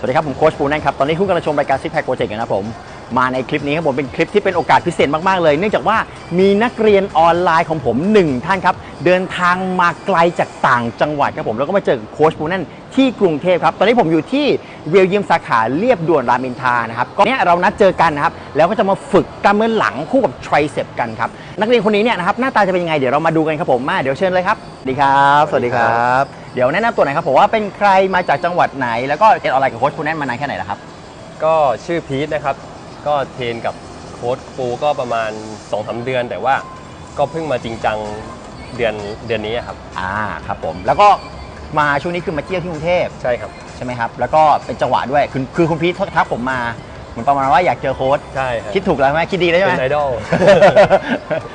สวัสดีครับ ผมโค้ชปูนั่นครับ ตอนนี้คุณกำลังชมรายการซิกแพคโปรเจกต์นะครับผม มาในคลิปนี้ครับผมเป็นคลิปที่เป็นโอกาสพิเศษมาก ๆ เลย เนื่องจากว่ามีนักเรียนออนไลน์ของผมหนึ่งท่านครับ เดินทางมาไกลจากต่างจังหวัดครับผม แล้วก็มาเจอโค้ชปูนั่นที่กรุงเทพครับ ตอนนี้ผมอยู่ที่เวลเยียมสาขาเรียบด่วนรามอินทรานะครับก็เนี้ยเรานัดเจอกันนะครับ แล้วก็จะมาฝึกกล้ามเนื้อหลังคู่กับไทรเซปกันครับ นักเรียนคนนี้เนี่ยนะครับหน้าตาจะเป็นยังไงเดี๋ยวเรามาดูกันครับผมมาเดี๋ยวเชิญเลยครับสวัสดีครับ สวัสดีครับ เดี๋ยวแนะนำตัวหน่อยครับผมว่าเป็นใครมาจากจังหวัดไหน แล้วก็เรียนออนไลน์กับโค้ชปูนั่นมานานแค่ไหนแล้วครับ ก็ชื่อพีทนะครับ ก็เทรนกับโค้ชปูก็ประมาณ2อสเดือน แต่ว่าก็เพิ่งมาจริงจังเดือนเดือนนี้ครับ อ่าครับผมแล้วก็มาช่วงนี้คือมาเที่ยวที่กรุงเทพใช่ครับ ใช่ไหมครับ แล้วก็เป็นจังหวะด้วยคือคือคุณพีททักผมมาเห มือนประมาณว่าอยากเจอโค้ชใช่ครับคิดถูกแล้วใช่ไหมคิดดีแล้วใช่ไหมเป็นไอดอล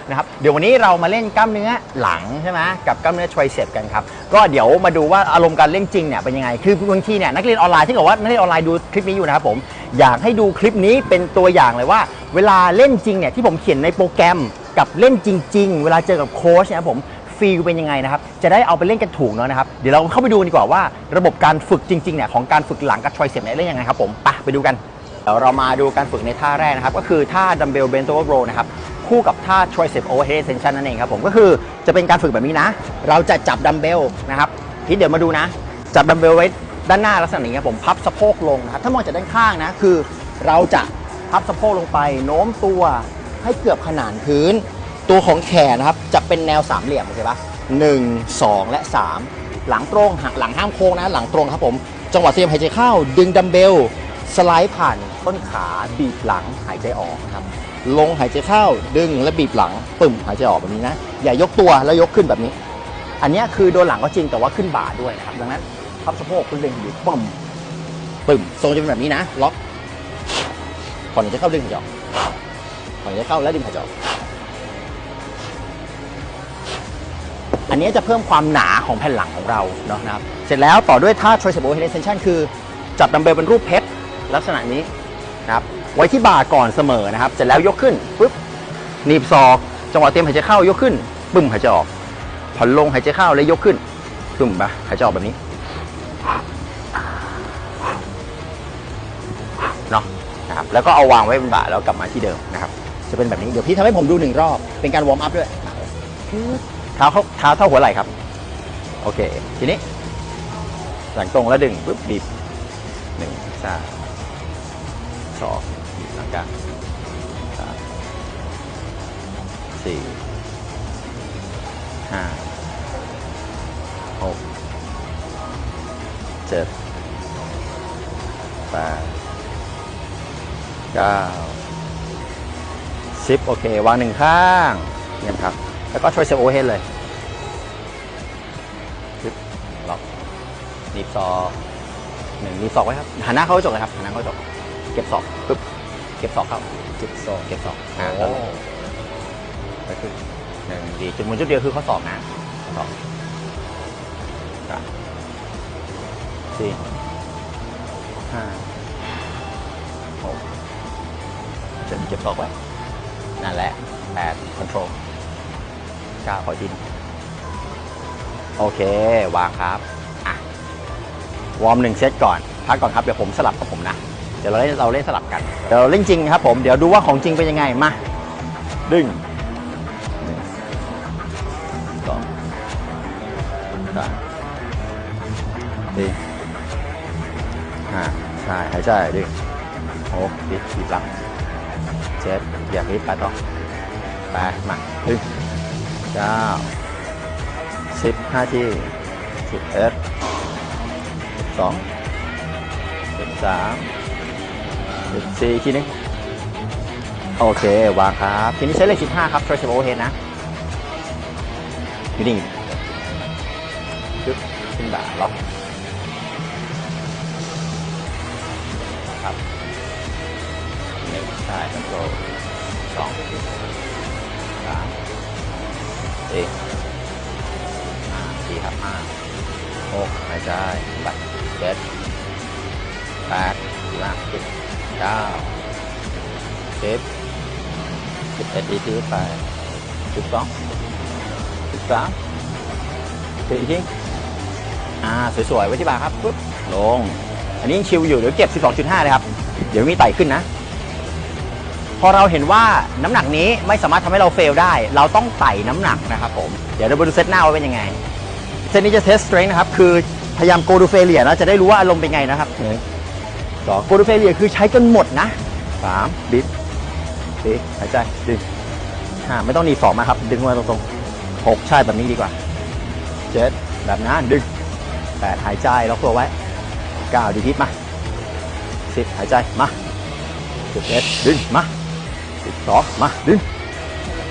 นะครับเดี๋ยววันนี้เรามาเล่นกล้ามเนื้อหลังใช่ไหมกับกล้ามเนื้อ tricep กันครับก็เดี๋ยวมาดูว่าอารมณ์การเล่นจริงเนี่ยเป็นยังไงคือบางทีเนี่ยนักเรียนออนไลน์ที่บอกว่านักเรียนออนไลน์ดูคลิปนี้อยู่นะครับผมอยากให้ดูคลิปนี้เป็นตัวอย่างเลยว่า เวลาเล่นจริงเนี่ยที่ผมเขียนในโปรแกรมกับเล่นจริง ๆ เวลาเจอกับโค้ชเนี่ยผมฟีลเป็นยังไงนะครับ จะได้เอาไปเล่นกันถูกเนาะนะครับ เดี๋ยวเราเข้าไปดูดีกว่าว่า ระบบการฝึกจริงๆเนี่ยของการฝึกหลังกับ tricep เนี่ยเล่นยังไงครับผม ไปไปดูกัน เดี๋ยวเรามาดูการฝึกในท่าแรกนะครับ ก็คือท่าดัมเบลเบนโตโรนะครับคู่กับท่า tricep overhead extension นั่นเองครับผมก็คือจะเป็นการฝึกแบบนี้นะ เราจะจับดัมเบลนะครับทีเดี๋ยวมาดูนะ จับดัมเบลไว้ด้านหน้าลักษณะนี้ครับผมพับสะโพกลงนะครับถ้ามองจากด้านข้างนะคือเราจะพับสะโพกลงไปโน้มตัวให้เกือบขนานพื้น ตัวของแขนนะครับจะเป็นแนวสามเหลี่ยมโอเคปะหนึ่งสองและสามหลังตรงหลังห้ามโค้งนะ หลังตรงครับผม จังหวะเตรียมหายใจเข้า ดึงดัมเบล สไลด์ผ่านต้นขาบีบหลังหายใจออกนะครับ ลงหายใจเข้าดึงและบีบหลังปึ่มหายใจออกแบบนี้นะ อย่ายกตัวแล้วยกขึ้นแบบนี้ อันนี้คือโดนหลังก็จริงแต่ว่าขึ้นบ่าด้วยนะครับดังนั้นพับสะโพกคุณดึงอยู่ปึ่มปึ่มทรงจะเป็นแบบนี้นะ ล็อกผ่อนหายใจเข้าดึงหายใจออกผ่อนหายใจเข้าแล้วดึงหายใจออกอันนี้จะเพิ่มความหนาของแผ่นหลังของเราเนาะนะครับ เสร็จแล้วต่อด้วยท่า tricep overhead extension คือจับดัมเบลเป็นรูปเพชร ลักษณะนี้นะครับไว้ที่บ่าก่อนเสมอนะครับเสร็จแล้วยกขึ้นปุ๊บหนีบศอกจังหวะเตรียมหายใจเข้ายกขึ้นปึ้มหายใจออกผ่อนลงหายใจเข้าแล้วยกขึ้นปึ้มไปหายใจออกแบบนี้เนาะนะครับแล้วก็เอาวางไว้บนบ่าแล้วกลับมาที่เดิมนะครับ จะเป็นแบบนี้เดี๋ยวพี่ทำให้ผมดูหนึ่งรอบเป็นการวอร์มอัพด้วยเท้าเขาเท้าเท่าหัวไหล่ครับ โอเค ทีนี้หลังตรงแล้วดึงปุ๊บบีบหนึ่งสาม สองบีบหลังกลางสามสี่ห้าหกเจ็ดแปดเก้าสิบโอเค วางหนึ่งข้างเยี่ยมครับ แล้วก็ช่วยเซลโอเฮดเลยปึ๊บล็อกหนีบศอกหนึ่งหนีบศอกไว้ครับหันหน้าเข้ากระจกเลยครับหันหน้าเข้ากระจก เก็บศอกปึ๊บเก็บศอกเข้าเก็บศอกเก็บศอกอ่าแล้วลงไปขึ้นหนึ่งดีจุดหมุนจุดเดียวคือข้อศอกนะข้อศอกสามสี่ห้าหกเจ็ดเก็บศอกไว้นั่นแหละแปดคอนโทรลเก้าขออีกทีหนึ่งโอเค วางครับ อะ วอร์มหนึ่งเซตก่อน พักก่อนครับ เดี๋ยวผมสลับกับผมนะเดี๋ยวเราเล่นเราเล่นสลับกันเดี๋ยวเราเล่นจริงครับผมเดี๋ยวดูว่าของจริงเป็นยังไงมาดึงหนึ่งสองสามสี่ห้าใช่หายใจดึงหกดิบีบหลังเจ็ดอย่าพลิกไปต่อแปดมาดึงเก้าสิบห้าทีสิบเอ็ดสองสิบสาม สิบสี่ทีนึงโอเค วางครับ ทีนี้ใช้เลขสิบห้าครับ tricep overhead นะ อยู่นิ่ยึบขึ้นบ่าล็อกครับหนึ่งใช่คอนโทรลสองสามสี่ห้าสี่ครับห้าหกหายใจบัดเจ็ดแปดสิบห้าสิบ เก้าสิบสิบเอ็ดดีทีไปสิบสองสิบสามสิบอีกทีอ่า สวยๆ ไว้ที่บ่าครับปุ๊บลง อันนี้ยังชิลอยู่ เดี๋ยวเก็บ 12.5 เลยครับ เดี๋ยวมีไต่ขึ้นนะ พอเราเห็นว่าน้ำหนักนี้ไม่สามารถทำให้เราเฟลได้ เราต้องไต่น้ำหนักนะครับผม เดี๋ยวเราไปดูเซตหน้าว่าเป็นยังไง เซตนี้จะเทส strength นะครับ คือพยายาม go to failure นะ จะได้รู้ว่าอารมณ์เป็นไงนะครับ หนึ่งสอง go to failure คือใช้จนหมดนะสามบิดสี่หายใจดึงห้าไม่ต้องหนีสองมาครับ ดึงมาตรงๆหกใช่แบบนี้ดีกว่าเจ็ดแบบนั้นดึงแปดหายใจล็อกตัวไว้เก้าดีทิปมาสิบหายใจมาสิบเอ็ดดึงมาสิบสองมาดึง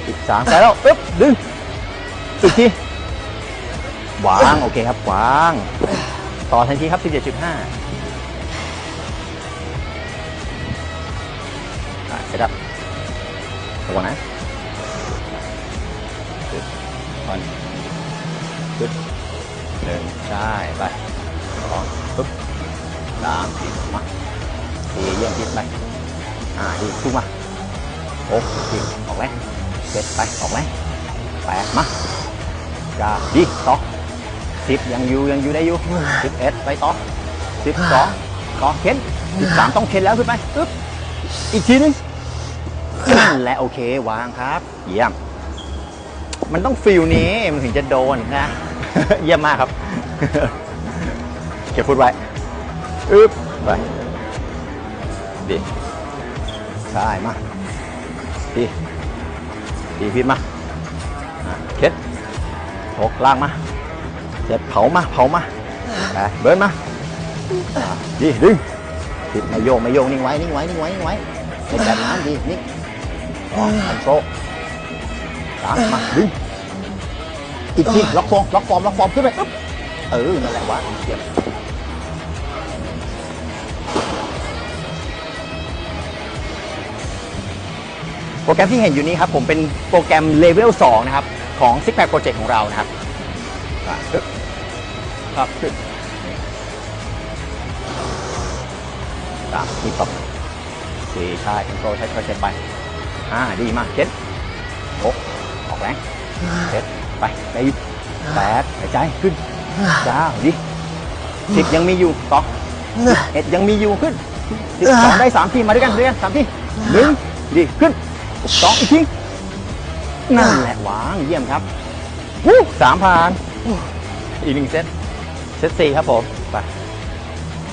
สิบสามใส่แล้วปึ๊บดึงอีกทีวาง โอเคครับวาง ต่อทันทีครับ17.5อะเสร็จแล้ว ระวังนะปึ๊บก่อนปึ๊บหนึ่งใช่ไปสองปึ๊บสามสี่มาสี่ยี่ยมทิศไปอ่าดีสู้มาโอ้ดีออกแรงเจ็ดไปออกแรงแปดมาเก้าดีต่อสิบยังอยู่ยังอยู่ได้อยู่สิบเอ็ดไปต่อสิบสองต่อเข็นสิบสามต้องเข็นแล้วขึ้นไปปึ๊บอีกทีนึง นั่นและโอเควางครับ เยี่ยม มันต้องฟิลนี้มันถึงจะโดนนะ เยี่ยมมากครับ เก็บฟุตไว้อึ๊บไปดีใช่มาดีดีพิษมาอะเข็นหกล่างมาเจ็บเผามาเผามาไปเบิร์นมาดีดึงติดไม่โยงไม่โยงนิ่งไว้นิ่งไว้นิ่งไว้นิ่งไว้เป็นแบบนั้นดีนิ่ง คอนโทรลสามมาดึงอีกทีล็อกฟอร์มล็อกฟอร์มล็อกฟอร์มขึ้นไปปึ๊บเออนั่นแหละวะเยี่ยมโปรแกรมที่เห็นอยู่นี้ครับผมเป็นโปรแกรมเลเวล2นะครับ ของ Six Pack Project ของเรานะครับอะปึ๊บครับขึ้นนี่สามมีตบสี่ใช่คอนโทรลใช้ช่วยเช็ดไป ห้าดีมากเจ็ดหกออกแรงเจ็ดไปได้อยู่แปดหายใจขึ้นเก้าดีสิบยังมีอยู่ต่อเอ็ดยังมีอยู่ขึ้นสิบสองได้สามทีมาด้วยกันด้วยกันสามทีหนึ่งดีขึ้นสองอีกทีนั่นแหละวางเยี่ยมครับวู้สามผ่านอีกหนึ่งเซตเซตสี่ครับผมไป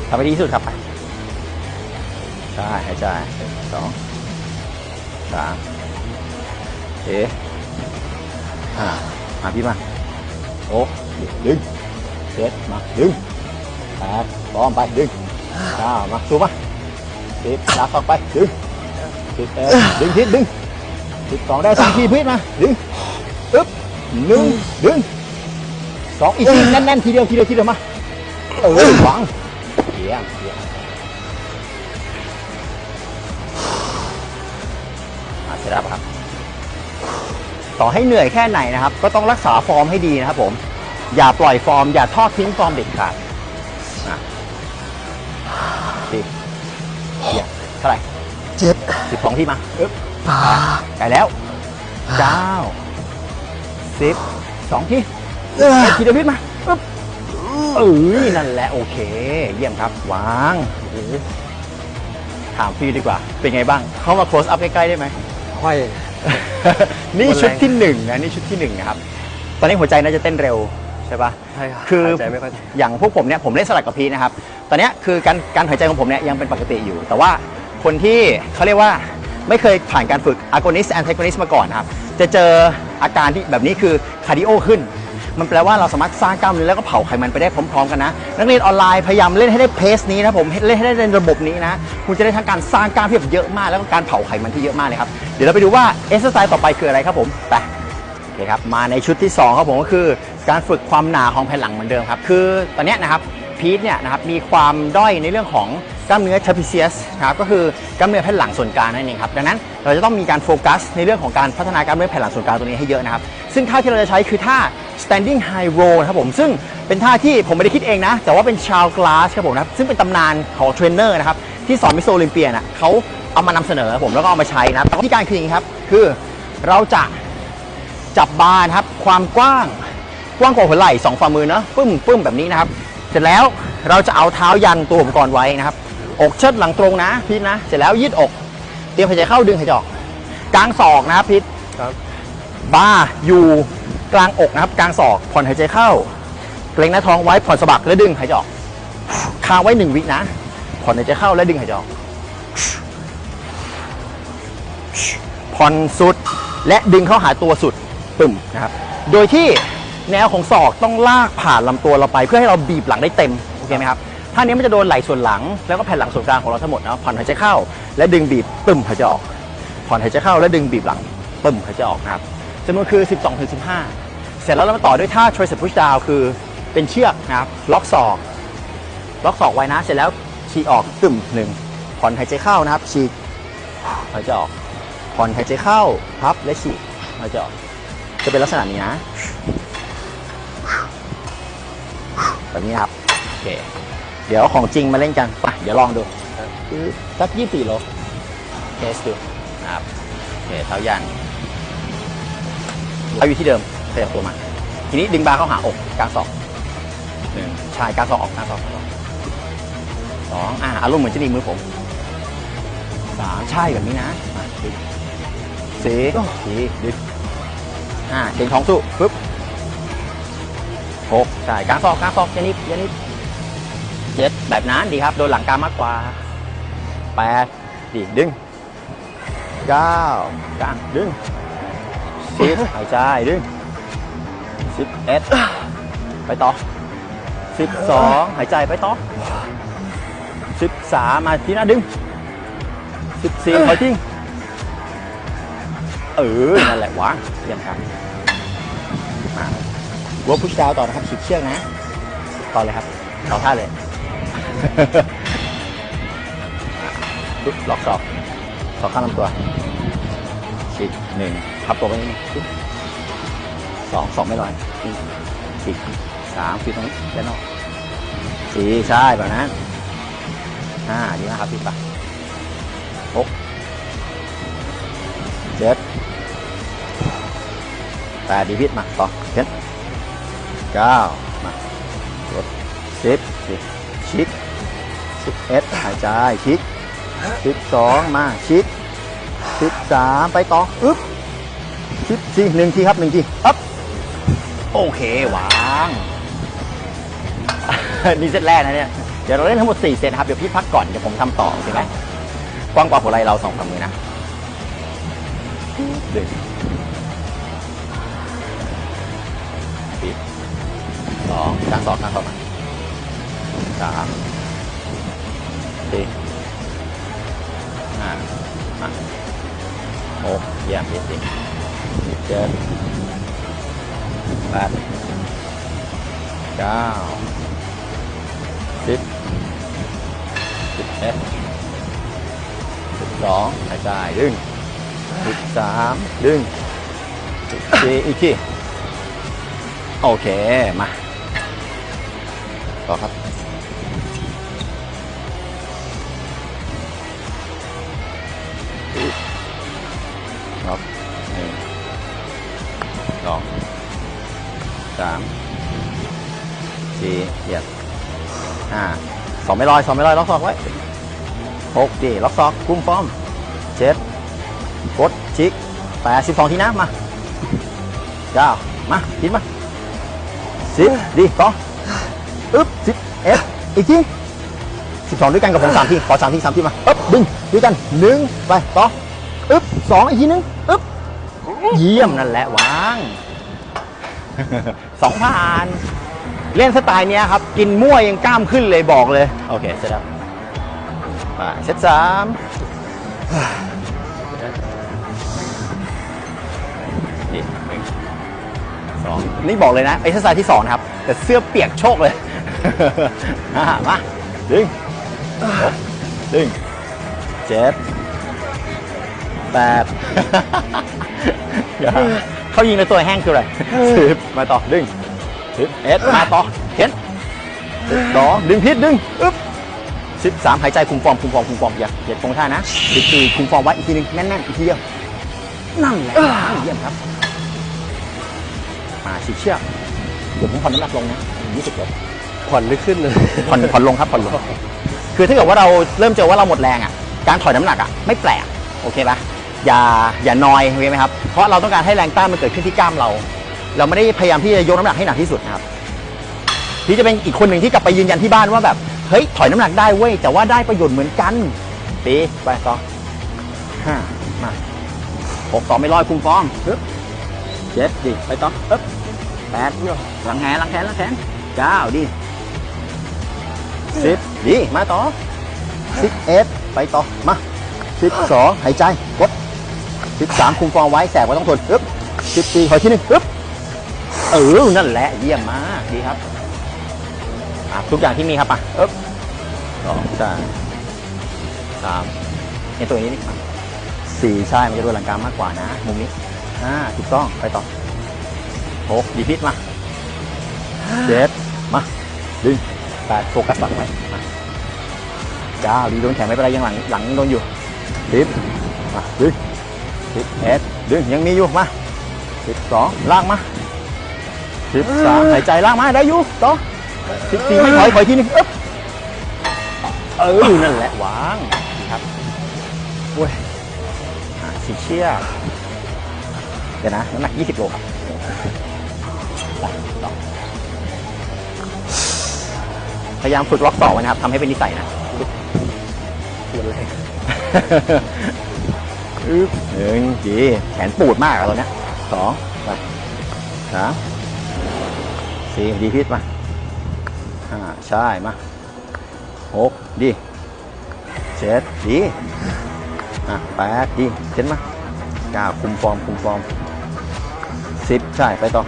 ทำให้ดีที่สุดครับไปใช่หายใจสอง สามเอ๊ะห้ามาพี่มาโอ้ดึงเซตมาดึงแปดบอมไปดึงเก้ามาสู้มาสิบลากออกไปดึงสิบเอ็ดดึงทิศดึงสิบสองได้สามทีพื้นมาดึงอึ๊บหนึ่งดึงสองอีกทีแน่นๆทีเดียวทีเดียวทีเดียวมาเออหวังเยี่ยมเยี่ยม เสร็จแล้วครับ ต่อให้เหนื่อยแค่ไหนนะครับ ก็ต้องรักษาฟอร์มให้ดีนะครับผม อย่าปล่อยฟอร์ม อย่าทอดทิ้งฟอร์มเด็ดขาดนะดีเยี่ยมเท่าไหร่เจ็บสิบสองที่มาอึ๊บป่าไกลแล้วเก้าสิบสองที่เอ้ยทีเดียวพิษมาปึ๊บเอ้ยนั่นแหละโอเค เยี่ยมครับ วางโอ้โหถามพี่ดีกว่า เป็นไงบ้าง เข้ามา close up ใกล้ ๆ ได้ไหม ห้อย นี่หมดแรงชุดที่หนึ่งนะนี่ชุดที่หนึ่งนะครับ ตอนนี้หัวใจน่าจะเต้นเร็วใช่ปะใช่ครับคือหายใจไม่ค่อยอย่างพวกผมเนี่ยผมเล่นสลัดกับพีชนะครับ ตอนเนี้ยคือการการหายใจของผมเนี่ยยังเป็นปกติอยู่ แต่ว่าคนที่เขาเรียกว่าไม่เคยผ่านการฝึก agonist antagonist มาก่อนนะครับ จะเจออาการที่แบบนี้คือคาร์ดิโอขึ้น มันแปลว่าเราสามารถสร้างกล้ามเนื้อแล้วก็เผาไขมันไปได้พร้อมๆกันนะ นักเรียนออนไลน์พยายามเล่นให้ได้เพสนี้นะผมเล่นให้ได้ในระบบนี้นะคุณจะได้ทั้งการสร้างกล้ามที่แบบเยอะมาก แล้วก็การเผาไขมันที่เยอะมากเลยครับเดี๋ยวเราไปดูว่าเอ็กซ์ไซส์ต่อไปคืออะไรครับผมไปโอเคครับมาในชุดที่2ครับผมก็คือการฝึกความหนาของแผ่นหลังเหมือนเดิมครับคือตอนนี้นะครับพีทเนี่ยนะครับมีความด้อยในเรื่องของ กล้ามเนื้อ trapezius นะครับก็คือกล้ามเนื้อแผ่นหลังส่วนกลางนั่นเองครับดังนั้นเราจะต้องมีการโฟกัสในเรื่องของการพัฒนากล้ามเนื้อแผ่นหลังส่วนกลางตัวนี้ให้เยอะนะครับซึ่งท่าที่เราจะใช้คือท่า standing high row นะครับผมซึ่งเป็นท่าที่ผมไม่ได้คิดเองนะ แต่ว่าเป็นชาวกลาสครับผมนะครับซึ่งเป็นตำนานของเทรนเนอร์นะครับที่สอนมิสโซลิมเปียนะเขาเอามานำเสนอผมแล้วก็เอามาใช้นะครับวิธีการคืออย่างนี้ครับคือเราจะจับบาร์นะครับความกว้างกว้างกว่าหัวไหล่สองฝ่ามือเนอะปึ้มปึ้มแบบนี้นะครับ เสร็จแล้วเราจะเอาเท้ายันตัวอุปกรณ์ไว้นะครับ อกเชิดหลังตรงนะพีทนะ เสร็จแล้วยืดอก เตรียมหายใจเข้าดึงหายใจออก กลางศอกนะครับพีทครับบ้าอยู่กลางอกนะครับ กลางศอกผ่อนหายใจเข้า เกรงหน้าท้องไว้ผ่อนสะบักแล้วดึงหายใจออกค้างไว้หนึ่งวินะ ผ่อนหายใจเข้าแล้วดึงหายใจออก ผ่อนสุดและดึงเข้าหาตัวสุดปึ่มนะครับ โดยที่แนวของศอกต้องลากผ่านลำตัวเราไป เพื่อให้เราบีบหลังได้เต็ม โอเคไหมครับ ท่านี้มันจะโดนไหล่ส่วนหลัง แล้วก็แผ่นหลังส่วนกลางของเราทั้งหมดนะผ่อนหายใจเข้า และดึงบีบปึ่มหายใจออกผ่อนหายใจเข้าและดึงบีบหลังปึ่มหายใจออกนะครับจำนวนคือ 12ถึง15 เสร็จแล้วเรามาต่อด้วยท่า tricep push down คือเป็นเชือกนะครับล็อกศอก ล็อกศอกไว้นะ เสร็จแล้วฉีกออกตึมหนึ่งผ่อนหายใจเข้านะครับ ฉีกหายใจออก ผ่อนหายใจเข้าพับและฉีกหายใจออกจะเป็นลักษณะนี้นะแบบนี้ครับโอเค เดี๋ยวของจริงมาเล่นกันไปเดี๋ยวลองดูสักยี่สี่โลเทสดูนะครับโอเคเท้ายันเอาอยู่ที่เดิมขยับตัวมา ทีนี้ดึงบาร์เข้าหาอกกลางศอกหนึ่งใช่กลางศอกออกกลางศอกกลางศอกสองอ่าอารมณ์เหมือนจะหนีบมือผมสามใช่แบบนี้นะมาดึงสี่สี่ดึงห้าเก่งท้องสู้ปึ๊บหกใช่กลางศอกกลางศอกอยานิบอยานิบ เจ็ดแบบนั้นดีครับ โดนหลังกลางมากกว่าแปดดีดึงเก้ากลางดึงสิบหายใจดึงสิบเอ็ดไปต่อสิบสองหายใจไปต่อสิบสามมาที่หน้าดึงสิบสี่ถอยทิ้งเออ นั่นแหละวางเยี่ยมครับมาวัวพุชดาวต่อนะครับฉีกเชือกนะ ต่อเลยครับ ต่อท่าเลยปุ๊บ ล็อกศอกศอกข้างลำตัวฉีกหนึ่งพับตัวไปนิดนึงสองสองไม่ลอยนี่ฉีกสามคือตรงนี้ด้านนอกสี่ใช่แบบนั้นห้าดีมากครับพี่ปะหกเจ็ดแปดดีพิษมาต่อเจ็ดเก้ามากดสิบสิชิด สิบเอ็ดหายใจชิดสิบสองมาชิดสิบสามไปต่ออึ๊บสิบสี่หนึ่งทีครับหนึ่งทีอัพโอเควางนี่เซตแรกนะเนี่ยเดี๋ยวเราเล่นทั้งหมด4เซตครับเดี๋ยวพี่พักก่อนเดี๋ยวผมทำต่อโอเคไหมกว้างกว่าหัวไหล่เราสองฝั่งมือนะดึงปิดสองกลางสองกางสองมาสาม สี่ห้าหกเยี่ยมยี่สิบเจ็ดแปดเก้าสิบสิบเอ็ดสิบสองหายใจดึงสิบสามดึงสิบสี่อีกทีโอเค มา ต่อครับ องไม่ลอยสองไม่ลอยล็อกซอกไว้หกดีล็อกซอกกุ้มฟอมเจ็ดกดชิกแปดสิบสองทีนะมาเก้ามาคิดมาสิบดีต่ออึ๊บสิบเอ็ดอีกทีสิบสองด้วยกันกับผมสามทีขอสามทีสามทีมาอึ๊บดึงด้วยกันหนึ่งไปต่ออึ๊บสองอีกทีนึงอึ๊บเยี่ยมนั่นแหละวางสองผ่าน เล่นสไตล์เนี้ยครับ กินมั่วยังกล้ามขึ้นเลยบอกเลย โอเคเสร็จแล้วไปเซตสามนี่หนึ่งสองนี่บอกเลยนะไอ้เซตสไตล์ที่สองนะครับ แต่เสื้อเปียกโชกเลย อะมาดึงหกดึงเจ็ดแปดเขายิงในตัวแห้งคืออะไรสิบมาต่อดึง สิบเอ็ดมาต่อเข็นสิบสองดึงพิษดึงอึ๊บสิบสามหายใจคุมฟอร์มคุมฟอร์มคุมฟอร์มอย่าอย่าคงท่านะสิบสี่คุมฟอร์มไว้อีกทีหนึงแน่นๆอีกทีเดียวนั่นแหละเยี่ยมครับ มาฉีกเชือกเดี๋ยวผมผ่อนน้ำหนักลงนะยี่สิบเลยผ่อนลึกขึ้นเลยผ่อนผ่อนลงครับผ่อนลงคือถ้าเกิดว่าเราเริ่มเจอว่าเราหมดแรงอะ การถอยน้ำหนักอะไม่แปลกโอเคปะอย่าอย่านอยโอเคไหมครับ เพราะเราต้องการให้แรงต้านมันเกิดขึ้นที่กล้ามเรา เราไม่ได้พยายามที่จะยกน้ำหนักให้หนักที่สุดนะครับพี่จะเป็นอีกคนหนึ่งที่กลับไปยืนยันที่บ้านว่าแบบเฮ้ยถอยน้ำหนักได้เว้ยแต่ว่าได้ประโยชน์เหมือนกันตีไปต่อห้ามาหกต่อไม่ลอยคุมฟองปึ๊บเจ็ดดิไปต่อปึ๊บแปดหลังแขนหลังแขนหลังแขนเก้าดิสิบดีมาต่อสิบเอ็ดไปต่อมาสิบสองหายใจกดสิบสามคุมฟองไว้แสบก็ต้องทนปึ๊บสิบสี่ขอที่หนึ่งปึ๊บ เออ นั่นแหละเยี่ยมมากดีครับอะทุกอย่างที่มีครับอะเอ๊บสองสามสามเนี่ยตัวนี้นี่สี่ใช่ มันจะโดนหลังกางมากกว่านะ มุมนี้ห้าถูกต้องไปต่อหกดีพิษมาเจ็ดมาดึงแปดโฟกัสหลังไว้มาเก้าดีโดนแขนไม่เป็นไรยังหลังหลังยังโดนอยู่สิบมาดึงสิบเอ็ดดึงยังมีอยู่มาสิบสองลากมา สิบสามหายใจลากมาได้อยู่ต่อสิบสี่ไม่ถอยถอยทีนึงอึ๊บเออนั่นแหละวางดีครับโอ้ยอะสิเชี่ยเดี๋ยวนะน้ำหนัก20โลครับไปต่อพยายามฝึกล็อกต่อไว้นะครับทำให้เป็นนิสัยนะอึ๊บหนึ่งดีแขนปูดมากอะตอนเนี้ยสองไปสาม สี่ดีพิษมาห้าใช่มาหกดีเจ็ดดีอะแปดดีเจ็ดมาเก้าคุมฟอร์มคุมฟอร์มสิบใช่ไปต่อ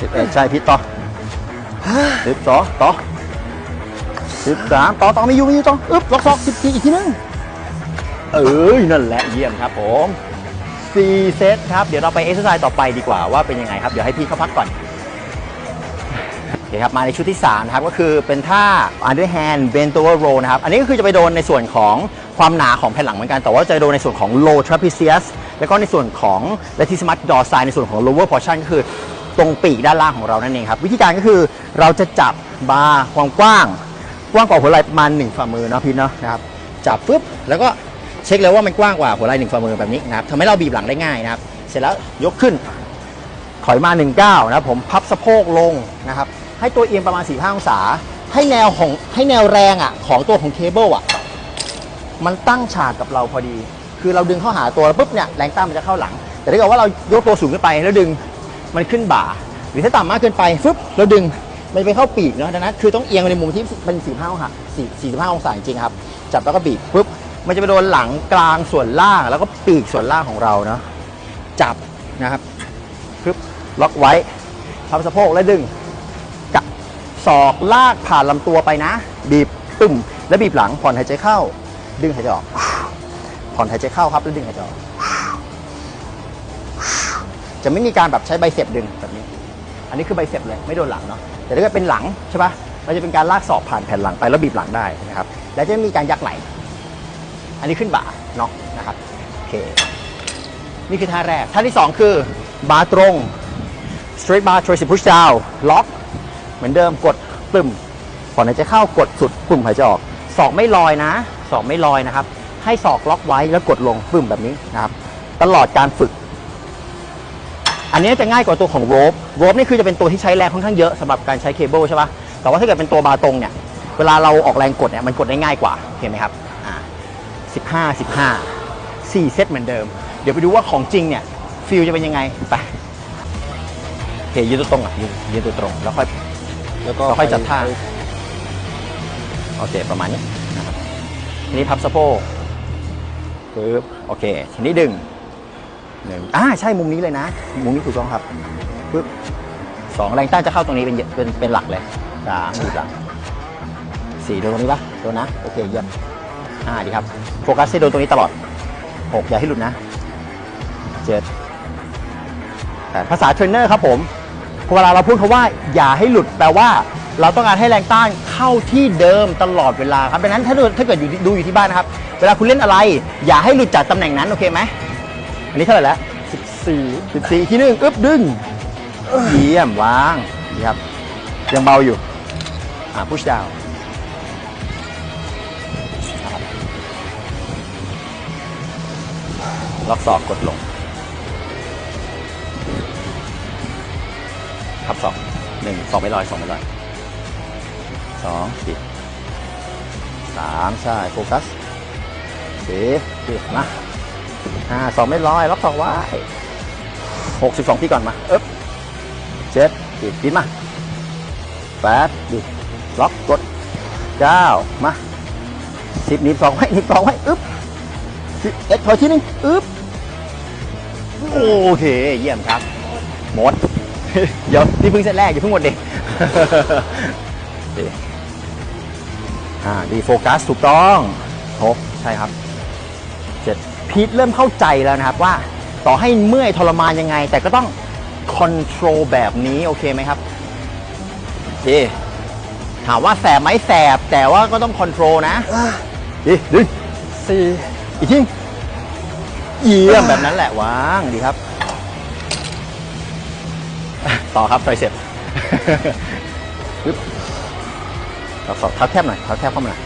สิบเอ็ดใช่พิษต่อสิบสองต่อสิบสามต่อต่อไม่อยู่ไม่อยู่ต่ออึ๊บล็อกศอกสิบสี่อีกทีนึงเอ้ยนั่นแหละเยี่ยมครับผมสี่เซตครับ เดี๋ยวเราไปเอ็กซ์ไซส์ต่อไปดีกว่าว่าเป็นยังไงครับ เดี๋ยวให้พี่เขาพักก่อน เคครับมาในชุดที่ 3 นะครับ ก็คือเป็นท่า underhand bent over row นะครับ อันนี้ก็คือจะไปโดนในส่วนของความหนาของแผ่นหลังเหมือนกัน แต่ว่าจะโดนในส่วนของ low trapezius แล้วก็ในส่วนของ latissimus dorsi ในส่วนของ lower portion ก็คือตรงปีกด้านล่างของเรานั่นเองครับ วิธีการก็คือเราจะจับบาร์ความกว้าง กว้างกว่าหัวไหล่ประมาณ1ฝ่ามือเนาะพี่เนาะนะครับจับปุ๊บแล้วก็เช็คแล้วว่ามันกว้างกว่าหัวไหล่หนึ่งฝ่ามือแบบนี้นะครับทำให้เราบีบหลังได้ง่ายนะครับ เสร็จแล้วยกขึ้นถอยมา1ก้าวนะครับผมพับสะโพกลงนะครับ ให้ตัวเอียงประมาณ 45 องศา ให้แนวของให้แนวแรงอะของตัวของเคเบิลอะมันตั้งฉากกับเราพอดี คือเราดึงเข้าหาตัวปุ๊บเนี่ยแรงต้านมันจะเข้าหลัง แต่ถ้าเกิดว่าเรายกตัวสูงขึ้นไปแล้วดึงมันขึ้นบ่า หรือถ้าต่ำมากเกินไปฟึบแล้วดึงมันไปเข้าปีกเนาะดังนั้นคือต้องเอียงในมุมที่เป็น 45 องศา45 องศาจริงครับ จับแล้วก็บีบปุ๊บมันจะไปโดนหลังกลางส่วนล่างแล้วก็ปีกส่วนล่างของเราเนาะจับนะครับปึ๊บล็อกไว้พับสะโพกแล้วดึง ศอกลากผ่านลำตัวไปนะ บีบตึมแล้วบีบหลังผ่อนหายใจเข้า ดึงหายใจออก ผ่อนหายใจเข้าครับแล้วดึงหายใจออก จะไม่มีการแบบใช้ไบเซปดึงแบบนี้ อันนี้คือไบเซปเลยไม่โดนหลังเนาะแต่ถ้าเกิดเป็นหลังใช่ปะเราจะเป็นการลากศอกผ่านแผ่นหลังไปแล้วบีบหลังได้นะครับ แล้วจะมีการยักไหล อันนี้ขึ้นบ่าเนาะนะครับโอเคนี่คือท่าแรกท่าที่ 2 คือ บาตรง straight bar tricep push down ล็อก เหมือนเดิมกดปึ่มผ่อนหายใจเข้ากดสุดปุ่มหายใจออกศอกไม่ลอยนะศอกไม่ลอยนะครับ ให้ศอกล็อกไว้แล้วกดลงปึ่มแบบนี้นะครับ ตลอดการฝึก อันนี้จะง่ายกว่าตัวของโรบโรบนี่คือจะเป็นตัวที่ใช้แรงค่อนข้างเยอะสำหรับการใช้เคเบิลใช่ปะแต่ว่าถ้าเกิดเป็นตัวบาตรงเนี่ยเวลาเราออกแรงกดเนี่ยมันกดได้ง่ายกว่าเห็นไหมครับอ่า15 15 4เซตเหมือนเดิม เดี๋ยวไปดูว่าของจริงเนี่ยฟิลจะเป็นยังไงไปโอเคยืนตัวตรงอะยืนยืนตัวตรงแล้วค่อย แล้วก็ค่อยจัดท่าโอเคประมาณนี้นะครับทีนี้พับสะโพกปึ๊บโอเค ทีนี้ดึงหนึ่งอ่าใช่มุมนี้เลยนะ มุมนี้ถูกต้องครับปึ๊บสองแรงต้านจะเข้าตรงนี้เป็นเยเป็นเป็นหลักเลยสามดูหลังสี่โดนตรงนี้ปะโดนนะ โอเคเยี่ยมห้าดีครับ โฟกัสให้โดนตรงนี้ตลอดหกอย่าให้หลุดนะเจ็ดแปดภาษาเทรนเนอร์ครับผม เวลาเราพูดคาว่าอย่าให้หลุดแปลว่า เราต้องการให้แรงต้านเข้าที่เดิมตลอดเวลาครับดังนั้นถ้าดูถ้าเกิดอยู่ดูอยู่ที่บ้านนะครับ เวลาคุณเล่นอะไร อย่าให้หลุดจากตำแหน่งนั้นโอเคไหมอันนี้เท่าไหร่แล้ว14 14ที่หนึ่งอึ๊บดึงเยี่ยมวางดีครับยังเบาอยู่อ่า push down นะครับล็อกศอกกดลง ครับสองหนึ่งสองไม่ลอยสองไม่ลอยสองปิดสามใช่โฟกัสสี่ปิดมาห้าสองไม่ลอยล็อกสองไว้หกสิบสองที่ก่อนมาเอ๊บเจ็ดปิดปิดมาแปดปิดล็อกกดเก้ามาสิบหนีบสองไว้หนีบสองไว้อึ๊บสิบเอ็ดถอยทีหนึงอึ๊บโอเค เยี่ยมครับหมด เดี๋ยวนี่เพิ่งเซตแรกอย่าเพิ่งหมดเด็กดีอ่าดีโฟกัสถูกต้องหกใช่ครับเจ็ดพีทเริ่มเข้าใจแล้วนะครับว่าต่อให้เมื่อยทรมานยังไง แต่ก็ต้องคอนโทรลแบบนี้โอเคไหมครับโอเคถามว่าแสบไหมแสบ แต่ว่าก็ต้องคอนโทรลนะดีดึงสี่อีกทีเยี่ยมแบบนั้นแหละวางดีครับ ต่อครับไตรเสพปึ๊บล็อกศอกเท้าแคบหน่อยเท้าแคบเข้ามาหน่อย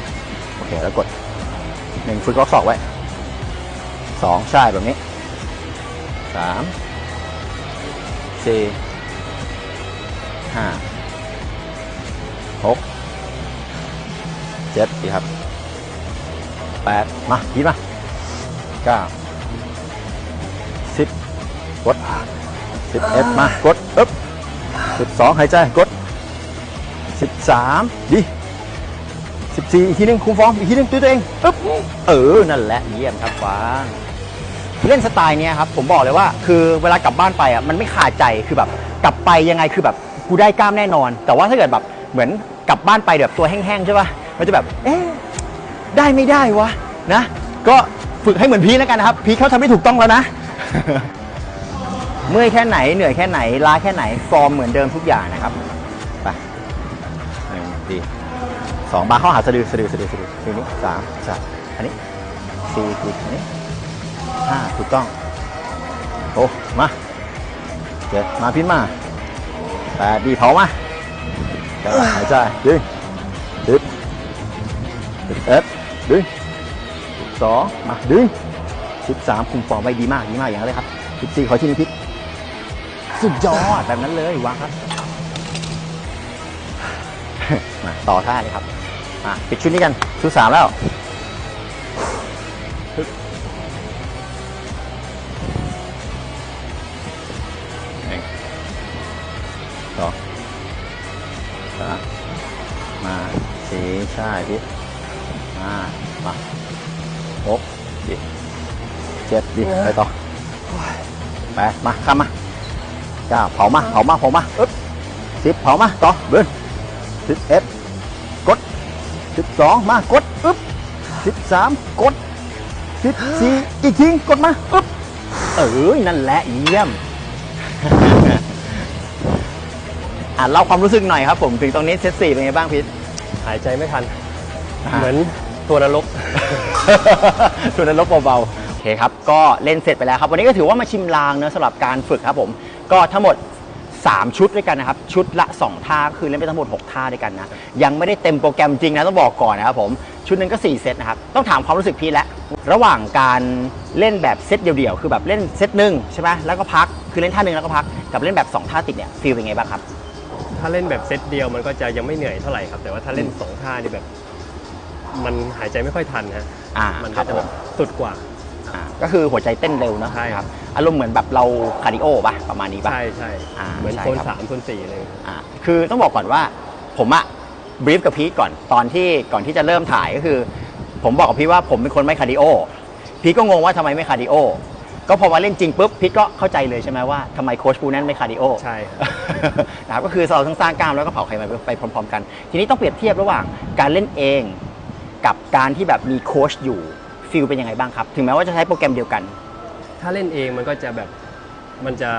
โอเคแล้วกดหนึ่งฝึกล็อกศอกไว้สองใช่แบบนี้สามสี่ห้าหกเจ็ดดีครับแปดมายีมาเก้าสิบกด สิบเอ็ดมากดอึ๊บสิบสองหายใจกดสิบสามดีสิบสี่อีกทีหนึงคุมฟอร์มอีกทีหนึงตัวตัวเองอึ๊บเออนั่นแหละเยี่ยมครับฟ้างเล่นสไตล์เนี้ยครับผมบอกเลยว่าคือเวลากลับบ้านไปอะมันไม่ขาดใจคือแบบ กลับไปยังไงคือแบบกูได้กล้ามแน่นอน แต่ว่าถ้าเกิดแบบเหมือนกลับบ้านไปแบบตัวแห้งๆใช่ป่ะมันจะแบบเอ๊ะได้ไม่ได้วะนะ ก็ฝึกให้เหมือนพีชแล้วกันนะครับ พีเขาทำได้ถูกต้องแล้วนะ เมื่อยแค่ไหนเหนื่อยแค่ไหนล้าแค่ไหนฟอร์มเหมือนเดิมทุกอย่างนะครับไปหนึ่งดีสองบาเข้าหาสะดือสะดือสะดือสะดือทีนี้สามสามอันนี้สี่ดีอันนี้ห้าถูกต้องโอ้มาเจ็ดมาพินมาแปดดีเผามาหายใจดึงดึงเอ็ดดึงสองมาดึงสิบสามคุมฟอร์มไว้ดีมากดีมากอย่างนั้นเลยครับสิบสี่ขอที่นึงพิษ สุดยอดแบบนั้นเลยวางครับ มาต่อท่าเลยครับมาปิดชุดนี้กัน ชุดสามแล้วฮึบหนึ่งสองสามมาสีใช่พิษห้ามาหกดิเจ็ดดิไปต่อแปมาข้ามมา เก้าเผามาเผามาเผามาอึ๊บสิบเผามาต่อเบิร์นสิบเอ็ดกดสิบสองมากดอึ๊บสิบสามกดสิบสี่อีกทีกดมาอึ๊บเออนั่นแหละเยี่ยมอะเล่าความรู้สึกหน่อยครับผมถึงตรงนี้เซตสี่เป็นไงบ้างพีทหายใจไม่ทันอ่าเหมือนตัวนรกชวนนรกเบาๆโอ เคครับ ก็เล่นเสร็จไปแล้วครับ วันนี้ก็ถือว่ามาชิมลางเนอะสำหรับการฝึกครับผม ก็ทั้งหมด 3 ชุดด้วยกันนะครับ ชุดละ 2 ท่าคือเล่นไปทั้งหมด 6 ท่าด้วยกันนะ ยังไม่ได้เต็มโปรแกรมจริงนะต้องบอกก่อนนะครับผม ชุดหนึงก็ 4 เซตนะครับ ต้องถามความรู้สึกพี่แล้ว ระหว่างการเล่นแบบเซตเดี่ยวๆ คือแบบเล่นเซตหนึ่งใช่ไหมแล้วก็พัก คือเล่นท่าหนึ่งแล้วก็พัก กับเล่นแบบ 2 ท่าติดเนี่ยฟีลเป็นไงบ้างครับ ถ้าเล่นแบบเซตเดียวมันก็จะยังไม่เหนื่อยเท่าไหร่ครับ แต่ว่าถ้าเล่นสองท่านี่แบบ มันหายใจไม่ค่อยทันฮะ อ่ามันคก็รับจะผแบม บสุดกว่า อ่าก็คือหัวใจเต้นเร็วเนอะใช่ครับ อารมณ์เหมือนแบบเราคาร์ดิโอป่ะประมาณนี้ป่ะ ใช่ใช่อ่าเหมือนใช่โซนครับ สามโซนสี่เลย อ่าคือต้องบอกก่อนว่าผมอะบรีฟกับพีทก่อนตอนที่ก่อนที่จะเริ่มถ่ายก็คือ ผมบอกกับพีทว่าผมเป็นคนไม่คาร์ดิโอพีทก็งงว่าทำไมไม่คาร์ดิโอก็พอมาเล่นจริงปุ๊บพีทก็เข้าใจเลยใช่ไหมว่าทำไมโค้ชปูแน่นไม่คาร์ดิโอ ใช่ครับ นะครับก็คือเราทั้งสร้างกล้ามแล้วก็เผาไขมันไปพร้อม ๆ กัน ทีนี้ต้องเปรียบเทียบระหว่างการเล่นเองกับการที่แบบมีโค้ชอยู่ ฟิลเป็นยังไงบ้างครับ ถึงแม้ว่าจะใช้โปรแกรมเดียวกัน ถ้าเล่นเองมันก็จะแบบมันจะ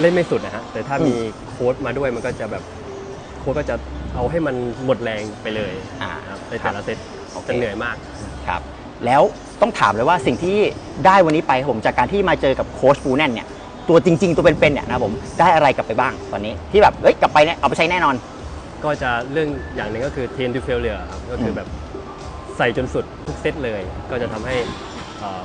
เล่นไม่สุดนะฮะแต่ถ้าอืมมีโค้ดมาด้วยมันก็จะแบบโค้ดก็จะเอาให้มันหมดแรงไปเลยอ่าครับในแต่ละเซตโอเคจะเหนื่อยมากครับ แล้วต้องถามเลยว่าสิ่งที่ได้วันนี้ไปครับผมจากการที่มาเจอกับโค้ชปูแน่นเนี่ยตัวจริง ๆ ตัวเป็นๆเนี่ยนะครับผมได้อะไรกลับไปบ้างตอนนี้ที่แบบเอ้ยกลับไปเนี่ยเอาไปใช้แน่นอน ก็จะเรื่องอย่างหนึ่งก็คือเทนดูเฟลเ r อครับก็คือแบบใส่จนสุดทุกเซตเลย ก็จะทำให้เอ่อ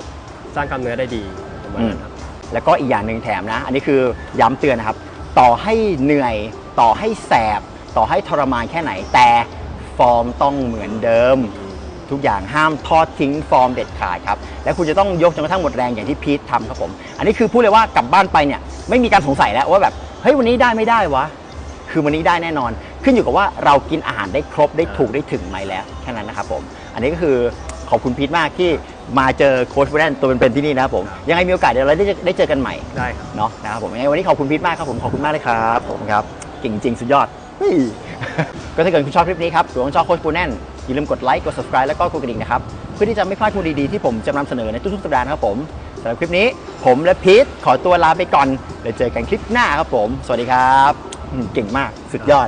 สร้างกล้ามเนื้อได้ดีประมาณนั้นครับ แล้วก็อีกอย่างหนึ่งแถมนะ อันนี้คือย้ำเตือนนะครับ ต่อให้เหนื่อย ต่อให้แสบ ต่อให้ทรมานแค่ไหน แต่ฟอร์มต้องเหมือนเดิม ทุกอย่างห้ามทอดทิ้งฟอร์มเด็ดขาดครับ และคุณจะต้องยกจนกระทั่งหมดแรงอย่างที่พีททำครับผม อันนี้คือพูดเลยว่ากลับบ้านไปเนี่ยไม่มีการสงสัยแล้วว่าแบบเฮ้ยวันนี้ได้ไม่ได้วะ คือวันนี้ได้แน่นอน ขึ้นอยู่กับว่าเรากินอาหารได้ครบได้ถูกได้ถึงไหมแล้วแค่นั้นนะครับผมอันนี้ก็คือขอบคุณพีทมากที่มาเจอโค้ชแบรนด์ตัวเป็นๆที่นี่นะครับผมยังไงมีโอกาสเดี๋ยวเราได้เจอได้เจอกันใหม่ได้ครับเนาะนะครับผมยังไงวันนี้ขอบคุณพีทมากครับผมขอบคุณมากเลยครับผมครับเก่งจริงสุดยอดเฮ้ยก็ถ้าเกิดคุณชอบคลิปนี้ครับหรือว่าชอบโค้ชปูแน่นอย่าลืมกดไลค์กด subscribe แล้วก็กดกระดิ่งนะครับเพื่อที่จะไม่พลาดข้อมูลดีๆที่ผมจะนำเสนอในทุกๆสัปดาห์นะครับผมสำหรับคลิปนี้ ผมและพีทขอตัวลาไปก่อนเดี๋ยวเจอกันคลิปหน้าครับผม สวัสดีครับอืมเก่งมากสุดยอด